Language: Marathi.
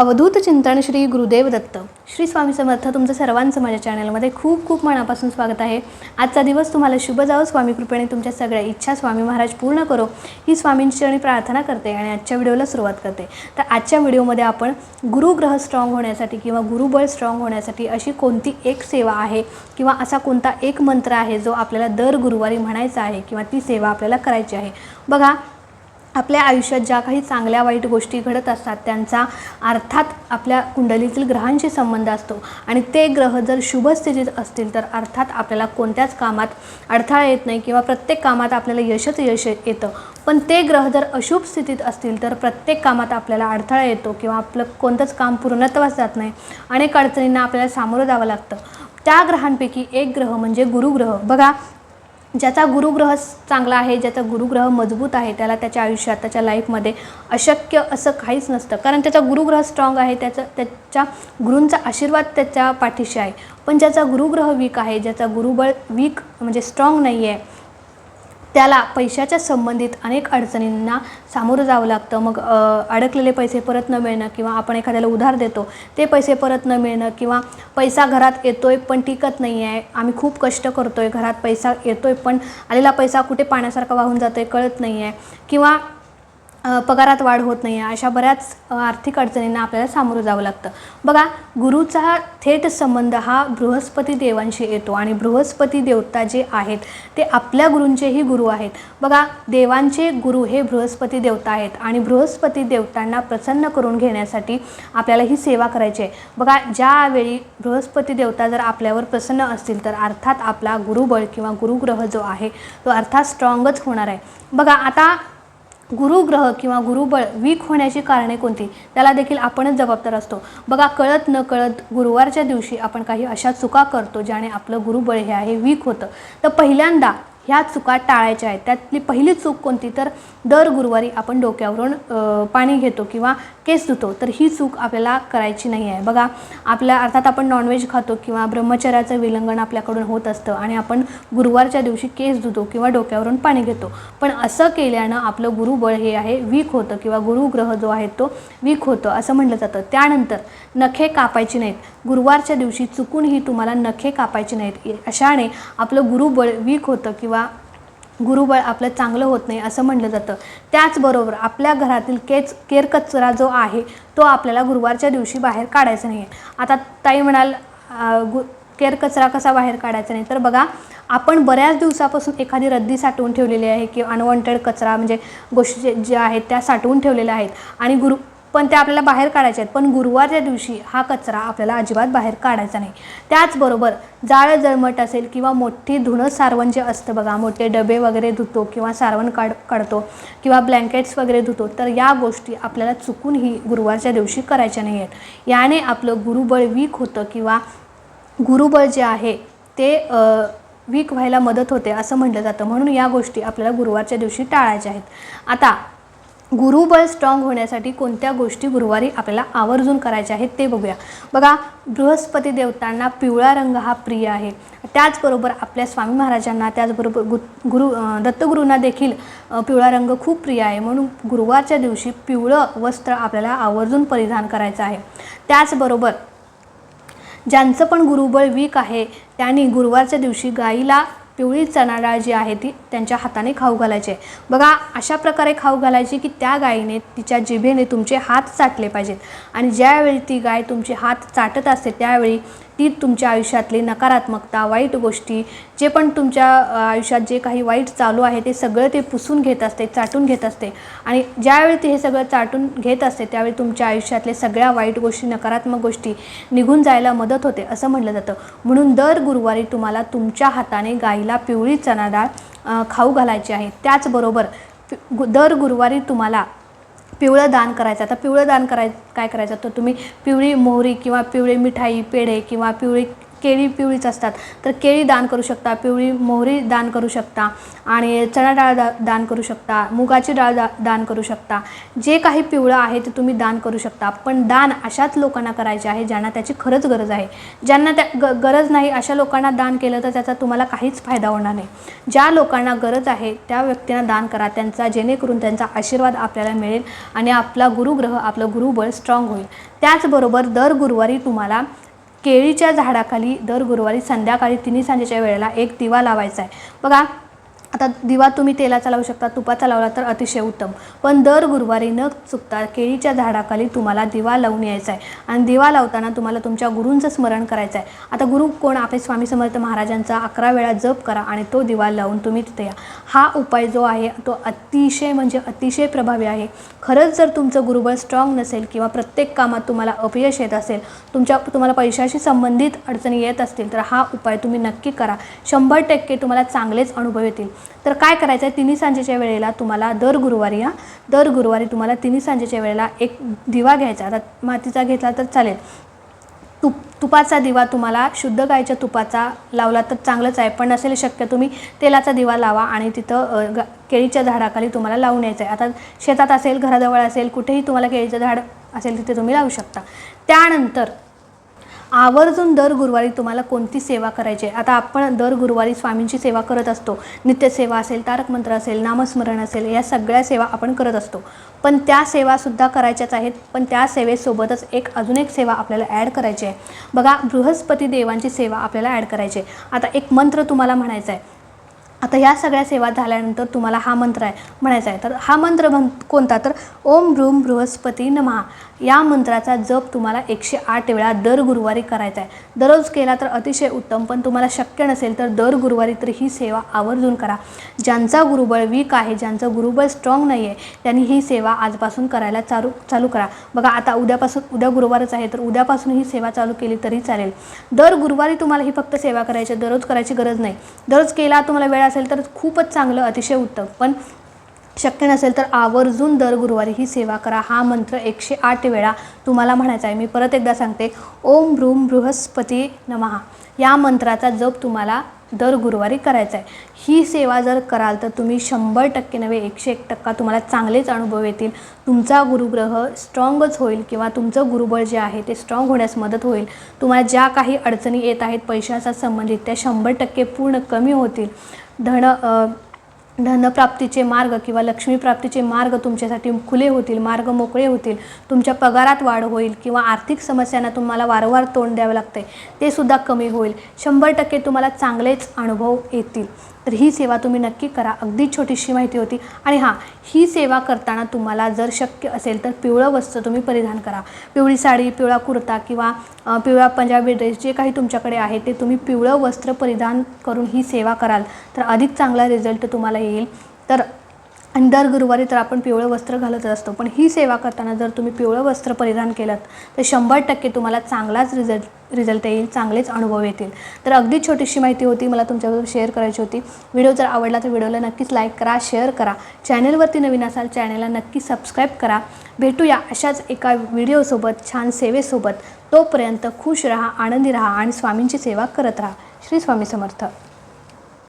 अवधूत चिंतन श्री गुरुदेव दत्त. श्री स्वामी समर्थ तुमचं सर्वांचं माझ्या चॅनलमध्ये खूप खूप मनापासून स्वागत आहे. आजचा दिवस तुम्हाला शुभ जावो स्वामी कृपेने तुमच्या सगळ्या इच्छा स्वामी महाराज पूर्ण करो. ही स्वामींची आणि प्रार्थना करते आणि आजच्या व्हिडिओला सुरुवात करते. तर आजच्या व्हिडिओमध्ये आपण गुरुग्रह स्ट्रॉंग होण्यासाठी किंवा गुरुबळ स्ट्रॉंग होण्यासाठी अशी कोणती एक सेवा आहे किंवा असा कोणता एक मंत्र आहे जो आपल्याला दर गुरुवारी म्हणायचा आहे किंवा ती सेवा आपल्याला करायची आहे? बघा आपल्या आयुष्यात ज्या काही चांगल्या वाईट गोष्टी घडत असतात त्यांचा अर्थात आपल्या कुंडलीतील ग्रहांशी संबंध असतो. आणि ते ग्रह जर शुभ स्थितीत असतील तर अर्थात आपल्याला कोणत्याच कामात अडथळा येत नाही किंवा प्रत्येक कामात आपल्याला यशच यश येतं. पण ते ग्रह जर अशुभ स्थितीत असतील तर प्रत्येक कामात आपल्याला अडथळा येतो किंवा आपलं कोणतंच काम पूर्णत्वास जात नाही. अनेक अडचणींना आपल्याला सामोरं जावं लागतं. त्या ग्रहांपैकी एक ग्रह म्हणजे गुरुग्रह. बघा ज्याचा गुरुग्रह चांगला आहे ज्याचा गुरुग्रह मजबूत आहे त्याला त्याच्या आयुष्यात त्याच्या लाईफमध्ये अशक्य असं काहीच नसतं. कारण त्याचा गुरुग्रह स्ट्रॉंग आहे त्याचा त्याच्या गुरूंचा आशीर्वाद त्याच्या पाठीशी आहे. पण ज्याचा गुरुग्रह वीक आहे ज्याचा गुरुबळ वीक म्हणजे स्ट्रॉंग नाही आहे त्याला पैशाच्या संबंधित अनेक अडचणींना सामोरं जावं लागतं. मग अडकलेले पैसे परत न मिळणं किंवा आपण एखाद्याला उधार देतो ते पैसे परत न मिळणं किंवा पैसा घरात येतो आहे पण टिकत नाही आहे आम्ही खूप कष्ट करतो आहे घरात पैसा येतो आहे पण आलेला पैसा कुठे पाण्यासारखा वाहून जातो आहे कळत नाही आहे किंवा पगारात वाढ होत नाही आहे अशा बऱ्याच आर्थिक अडचणींना आपल्याला सामोरं जावं लागतं. बघा गुरुचा थेट संबंध हा बृहस्पती देवांशी येतो आणि बृहस्पती देवता जे आहेत ते आपल्या गुरूंचेही गुरु आहेत. बघा देवांचे गुरु हे बृहस्पती देवता आहेत आणि बृहस्पती देवतांना प्रसन्न करून घेण्यासाठी आपल्याला ही सेवा करायची आहे. बघा ज्यावेळी बृहस्पती देवता जर आपल्यावर प्रसन्न असतील तर अर्थात आपला गुरुबळ किंवा गुरुग्रह जो आहे तो अर्थात स्ट्रॉंगच होणार आहे. बघा आता गुरुग्रह किंवा गुरुबळ वीक होण्याची कारणे कोणती? त्याला देखील आपणच जबाबदार असतो. बघा कळत न कळत गुरुवारच्या दिवशी आपण काही अशा चुका करतो ज्याने आपलं गुरुबळ हे आहे वीक होतं. तर पहिल्यांदा ह्या चुका टाळायच्या आहेत. त्यातली पहिली चूक कोणती? तर दर गुरुवारी आपण डोक्यावरून पाणी घेतो किंवा केस धुतो तर ही चूक आपल्याला करायची नाही आहे. बघा आपल्या अर्थात आपण नॉनव्हेज खातो किंवा ब्रह्मचर्याचं विलंघन आपल्याकडून होत असतं आणि आपण गुरुवारच्या दिवशी केस धुतो किंवा डोक्यावरून पाणी घेतो. पण असं केल्यानं आपलं गुरुबळ हे आहे वीक होतं किंवा गुरुग्रह जो आहे तो वीक होतं असं म्हटलं जातं. त्यानंतर नखे कापायची नाहीत. गुरुवारच्या दिवशी चुकूनही तुम्हाला नखे कापायची नाहीत. अशाने आपलं गुरुबळ वीक होतं किंवा किंवा गुरुबळ आपलं चांगलं होत नाही असं म्हटलं जातं. त्याचबरोबर आपल्या घरातील केच केरकचरा जो आहे तो आपल्याला गुरुवारच्या दिवशी बाहेर काढायचा नाही आहे आता ताई म्हणाल अं, गु केरकचरा कसा बाहेर काढायचा नाही? तर बघा आपण बऱ्याच दिवसापासून एखादी रद्दी साठवून ठेवलेली आहे किंवा अनवॉन्टेड कचरा म्हणजे गोष्टी जे- ज्या आहेत त्या साठवून ठेवलेल्या आहेत. आणि गुरु पण त्या आपल्याला बाहेर काढायच्या आहेत. पण गुरुवारच्या दिवशी हा कचरा आपल्याला अजिबात बाहेर काढायचा नाही. त्याचबरोबर जाळ जळमट असेल किंवा मोठी धुणं सारवण जे असतं बघा मोठे डबे वगैरे धुतो किंवा सारवण काढ काढतो किंवा ब्लँकेट्स वगैरे धुतो तर या गोष्टी आपल्याला चुकूनही गुरुवारच्या दिवशी करायच्या नाही आहेत. याने आपलं गुरुबळ वीक होतं किंवा गुरुबळ जे आहे ते वीक व्हायला मदत होते असं म्हटलं जातं. म्हणून या गोष्टी आपल्याला गुरुवारच्या दिवशी टाळायच्या आहेत. आता गुरुबळ स्ट्रॉंग होण्यासाठी कोणत्या गोष्टी गुरुवारी आपल्याला आवर्जून करायच्या आहेत ते बघूया. बघा बृहस्पती देवतांना पिवळा रंग हा प्रिय आहे. त्याचबरोबर आपल्या स्वामी महाराजांना त्याचबरोबर गु गुरु दत्तगुरूंना देखील पिवळा रंग खूप प्रिय आहे. म्हणून गुरुवारच्या दिवशी पिवळं वस्त्र आपल्याला आवर्जून परिधान करायचं आहे. त्याचबरोबर ज्यांचं पण गुरुबळ वीक आहे त्यांनी गुरुवारच्या दिवशी गाईला पिवळी चणाडाळ जी आहे ती त्यांच्या हाताने खाऊ घालायची आहे. बघा अशा प्रकारे खाऊ घालायची की त्या गायीने तिच्या जिभेने तुमचे हात चाटले पाहिजेत. आणि ज्यावेळी ती गाय तुमचे हात चाटत असते त्यावेळी ती तुमच्या आयुष्यातली नकारात्मकता वाईट गोष्टी जे पण तुमच्या आयुष्यात जे काही वाईट चालू आहे ते सगळं ते पुसून घेत असते चाटून घेत असते. आणि ज्यावेळी ते हे सगळं चाटून घेत असते त्यावेळी तुमच्या आयुष्यातले सगळ्या वाईट गोष्टी नकारात्मक गोष्टी निघून जायला मदत होते असं म्हटलं जातं. म्हणून दर गुरुवारी तुम्हाला तुमच्या हाताने गाईला पिवळी चणा डाळ खाऊ घालायची आहे. त्याचबरोबर गु- दर गुरुवारी तुम्हाला पिवळं दान करायचं. आता पिवळं दान कराय काय करायचं? तर तुम्ही पिवळी मोहरी किंवा पिवळी मिठाई पेढे किंवा पिवळी केळी पिवळीच असतात. तर केळी दान करू शकता पिवळी मोहरी दान करू शकता आणि चणा डाळ दा दान करू शकता मुगाची डाळ दा दान करू शकता. जे काही पिवळं आहे ते तुम्ही दान करू शकता. पण दान अशाच लोकांना करायचे आहे ज्यांना त्याची खरंच गरज आहे. ज्यांना त्या ग गरज नाही अशा लोकांना दान केलं तर त्याचा तुम्हाला काहीच फायदा होणार नाही. ज्या लोकांना गरज आहे त्या व्यक्तींना दान करा. त्यांचा जेणेकरून त्यांचा आशीर्वाद आपल्याला मिळेल आणि आपला गुरुग्रह आपलं गुरुबळ स्ट्रॉंग होईल. त्याचबरोबर दर गुरुवारी तुम्हाला केळीच्या झाडाखाली दर गुरुवारी संध्याकाळी तिन्ही सांजेच्या वेळेला एक दिवा लावायचा आहे. बघा आता दिवा तुम्ही तेलाचा लावू शकता तुपाचा लावला तर अतिशय उत्तम. पण दर गुरुवारी न चुकता केळीच्या झाडाखाली तुम्हाला दिवा लावून यायचा आहे. आणि दिवा लावताना तुम्हाला तुमच्या गुरूंचं स्मरण करायचं आहे. आता गुरु कोण? आपले स्वामी समर्थ महाराजांचा अकरा वेळा जप करा आणि तो दिवा लावून तुम्ही तिथे या. हा उपाय जो आहे तो अतिशय म्हणजे अतिशय प्रभावी आहे. खरंच जर तुमचं गुरुबळ स्ट्रॉंग नसेल किंवा प्रत्येक कामात तुम्हाला अपयश येत असेल तुमच्या तुम्हाला पैशाशी संबंधित अडचणी येत असतील तर हा उपाय तुम्ही नक्की करा. शंभर टक्के तुम्हाला चांगलेच अनुभव येतील. तर काय करायचं आहे? तिन्ही सांजेच्या वेळेला तुम्हाला दर गुरुवारी हा दर गुरुवारी तुम्हाला तिन्ही सांजेच्या वेळेला एक दिवा घ्यायचा आता मातीचा घेतला तर चालेल. तुप तुपाचा दिवा तुम्हाला शुद्ध गायच्या तुपाचा लावला तर चांगलंच आहे. पण नसेल शक्य तुम्ही तेलाचा दिवा लावा आणि तिथं ग केळीच्या झाडाखाली तुम्हाला लावून यायचं आहे. आता शेतात असेल घराजवळ असेल कुठेही तुम्हाला केळीचं झाड असेल तिथे तुम्ही लावू शकता. त्यानंतर आवर्जून दर गुरुवारी तुम्हाला कोणती सेवा करायची आहे? आता आपण दर गुरुवारी स्वामींची सेवा करत असतो. नित्यसेवा असेल तारक मंत्र असेल नामस्मरण असेल या सगळ्या सेवा आपण करत असतो. पण त्या सेवासुद्धा करायच्याच आहेत. पण त्या सेवेसोबतच एक अजून एक सेवा आपल्याला ॲड करायची आहे. बघा बृहस्पती देवांची सेवा आपल्याला ॲड करायची आहे. आता एक मंत्र तुम्हाला म्हणायचा आहे. आता ह्या सगळ्या सेवा झाल्यानंतर तुम्हाला हा मंत्र आहे म्हणायचा आहे. तर हा मंत्र म्हण कोणता? तर ओम भ्रूम बृहस्पती नमहा या मंत्राचा जप तुम्हाला एकशे आठ वेळा दर गुरुवारी करायचा आहे. दररोज केला तर अतिशय उत्तम पण तुम्हाला शक्य नसेल तर दर गुरुवारी तर ही सेवा आवर्जून करा. ज्यांचा गुरुबळ वीक आहे ज्यांचं गुरुबळ स्ट्रॉंग नाही आहे त्यांनी ही सेवा आजपासून करायला चालू चालू करा. बघा आता उद्यापासून उद्या गुरुवारच आहे तर उद्यापासून ही सेवा चालू केली तरी चालेल. दर गुरुवारी तुम्हाला ही फक्त सेवा करायची आहे, दररोज करायची गरज नाही. दररोज केला तुम्हाला वेळ असेल तर खूपच चांगलं अतिशय उत्तम. पण शक्य नसेल तर आवर्जून दर गुरुवारी ही सेवा करा. हा मंत्र एकशे आठ वेळा तुम्हाला म्हणायचा आहे. मी परत एकदा सांगते. ओम भ्रूम बृहस्पती नमहा या मंत्राचा जप तुम्हाला दर गुरुवारी करायचा आहे. ही सेवा जर कराल तर तुम्ही शंभर टक्के नव्हे एकशे एक टक्का तुम्हाला चांगलेच अनुभव येतील. तुमचा गुरुग्रह स्ट्रॉंगच होईल किंवा तुमचं गुरुबळ जे आहे ते स्ट्रॉंग होण्यास मदत होईल. तुम्हाला ज्या काही अडचणी येत आहेत पैशाचा संबंधित त्या शंभर टक्के पूर्ण कमी होतील. धन धनप्राप्तीचे मार्ग किंवा लक्ष्मीप्राप्तीचे मार्ग तुमच्यासाठी खुले होतील मार्ग मोकळे होतील तुमच्या पगारात वाढ होईल किंवा आर्थिक समस्यांना तुम्हाला वारंवार तोंड द्यावं लागते ते सुद्धा कमी होईल. शंभर टक्के तुम्हाला चांगलेच अनुभव येतील. तर ही सेवा तुम्ही नक्की करा. अगदी छोटीशी माहिती होती. आणि हां ही सेवा करताना तुम्हाला जर शक्य असेल तर पिवळं वस्त्र तुम्ही परिधान करा. पिवळी साडी पिवळा कुर्ता किंवा पिवळा पंजाबी ड्रेस जे काही तुमच्याकडे आहे ते तुम्ही पिवळं वस्त्र परिधान करून ही सेवा कराल. तर अधिक चांगला रिझल्ट तुम्हाला येईल. तर आणि दर गुरुवारी तर आपण पिवळं वस्त्र घालतच असतो. पण ही सेवा करताना जर तुम्ही पिवळं वस्त्र परिधान केलं तर शंभर टक्के तुम्हाला चांगलाच रिझल्ट रिझल्ट येईल चांगलेच अनुभव येतील. तर अगदी छोटीशी माहिती होती मला तुमच्याबरोबर शेअर करायची होती. व्हिडिओ जर आवडला तर व्हिडिओला नक्कीच लाईक करा शेअर करा. चॅनलवरती नवीन असाल चॅनलला नक्की सबस्क्राईब करा. भेटूया अशाच एका व्हिडिओसोबत छान सेवेसोबत. तोपर्यंत खुश राहा आनंदी राहा आणि स्वामींची सेवा करत राहा. श्री स्वामी समर्थ.